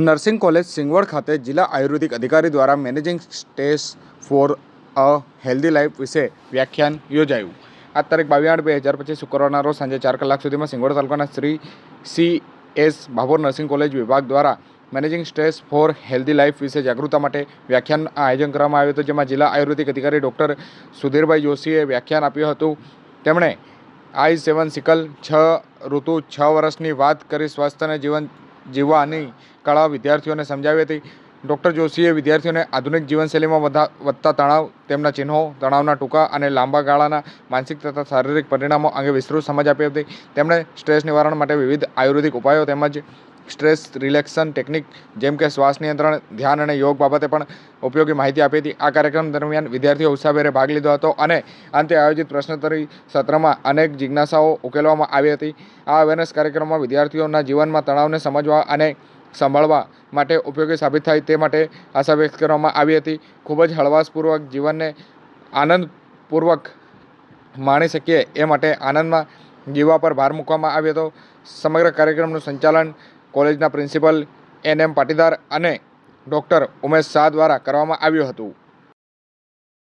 Nursing college Singvad ખાતે જિલ્લા આયુર્વેદિક અધિકારી દ્વારા managing stress for a healthy life વિશે વ્યાખ્યાન યોજાયું. આ તારીખ બાવીસ આઠ બે હજાર પચીસ શુક્રવારના રોજ સાંજે ચાર કલાક સુધીમાં સિંગવડ તાલુકાના Shri C S Bhabhor nursing college વિભાગ દ્વારા managing stress for healthy life વિશે જાગૃતતા માટે વ્યાખ્યાન આયોજન કરવામાં આવ્યું હતું, જેમાં જિલ્લા આયુર્વેદિક અધિકારી ડૉક્ટર સુધીરભાઈ જોશીએ વ્યાખ્યાન આપ્યું હતું. તેમણે આઈ સેવન સિકલ છ ઋતુ છ વર્ષની વાત કરી સ્વસ્થ અને જીવન જીવવાની કળા વિદ્યાર્થીઓને સમજાવી હતી. ડૉક્ટર જોશીએ વિદ્યાર્થીઓને આધુનિક જીવનશૈલીમાં વધા, વધતા તણાવ, તેમના ચિહ્નો, તણાવના ટૂંકા અને લાંબા ગાળાના માનસિક તથા શારીરિક પરિણામો અંગે વિસ્તૃત સમજ આપી હતી. તેમણે સ્ટ્રેસ નિવારણ માટે વિવિધ આયુર્વેદિક ઉપાયો તેમજ સ્ટ્રેસ રિલેક્શન ટેકનિક, જેમ કે શ્વાસ નિયંત્રણ, ધ્યાન અને યોગ બાબતે પણ ઉપયોગી માહિતી આપી હતી. આ કાર્યક્રમ દરમિયાન વિદ્યાર્થીઓ ઉત્સાહભેરે ભાગ લીધો હતો અને અંતે આયોજિત પ્રશ્નોત્તરી સત્રમાં અનેક જિજ્ઞાસાઓ ઉકેલવામાં આવી હતી. આ અવેરનેસ કાર્યક્રમમાં વિદ્યાર્થીઓના જીવનમાં તણાવને સમજવા અને સંભાળવા માટે ઉપયોગી સાબિત થાય તે માટે આશા વ્યક્ત કરવામાં આવી હતી. ખૂબ જ હળવાશપૂર્વક જીવનને આનંદપૂર્વક માણી શકીએ એ માટે આનંદમાં જીવવા પર ભાર મૂકવામાં આવ્યો હતો. સમગ્ર કાર્યક્રમનું સંચાલન કોલેજના પ્રિન્સિપલ એન એમ પાટીદાર અને ડૉક્ટર ઉમેશ શાહ દ્વારા કરવામાં આવ્યું હતું.